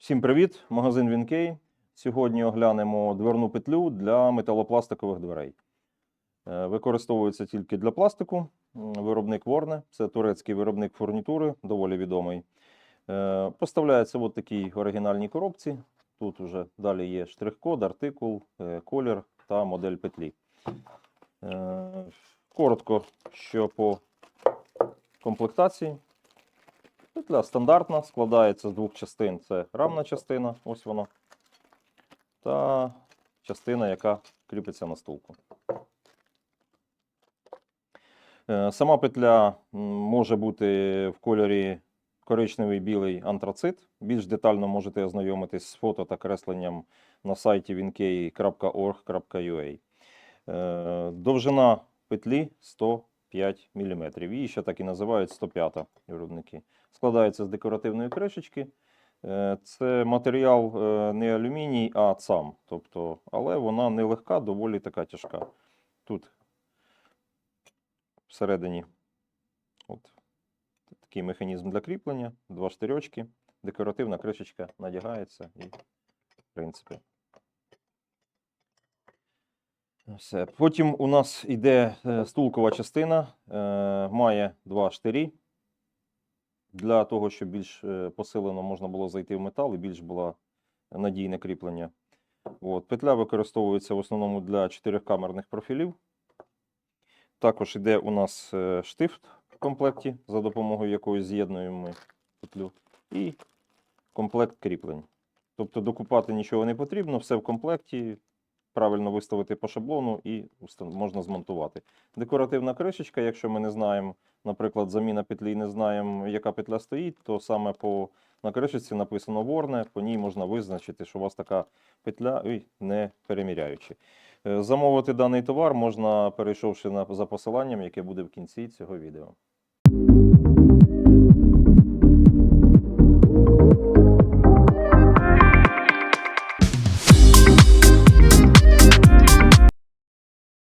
Всім привіт! Магазин Вінкей. Сьогодні оглянемо дверну петлю для металопластикових дверей. Е, Використовується тільки для пластику. Виробник Ворне, це турецький виробник фурнітури, доволі відомий. Е, Поставляється в такій оригінальній коробці. Тут вже далі є штрих-код, артикул, е, колір та модель петлі. Коротко, що по комплектації. Петля стандартна, складається з двох частин. Це рамна частина, ось вона, та частина, яка кріпиться на стулку. Е, Сама петля може бути в кольорі коричневий білий антрацит. Більш детально можете ознайомитись з фото та кресленням на сайті winkei.org.ua. Е, Довжина петлі 105 мм. Її ще так і називають 105 виробники складається з декоративної кришечки. Е, Це матеріал е, не алюміній, а цам. Тобто, але вона не легка, доволі така тяжка. Тут всередині от, такий механізм для кріплення, два штирьочки, декоративна кришечка надягається і, в принципі. Все. Потім у нас йде е, стулкова частина, е, має два штирі для того, щоб більш е, посилено можна було зайти в метал і більш було надійне кріплення. От. Петля використовується в основному для чотирикамерних профілів. Також йде у нас штифт в комплекті, за допомогою якої з'єднуємо ми петлю, і комплект кріплень. Тобто докупати нічого не потрібно, все в комплекті, правильно виставити по шаблону і можна змонтувати. Декоративна кришечка, якщо ми не знаємо, наприклад, заміна петлі, не знаємо, яка петля стоїть, то саме по на кришечці написано ворне, по ній можна визначити, що у вас така петля, ой, не переміряючи. Е, Замовити даний товар можна, перейшовши на, за посиланням, яке буде в кінці цього відео.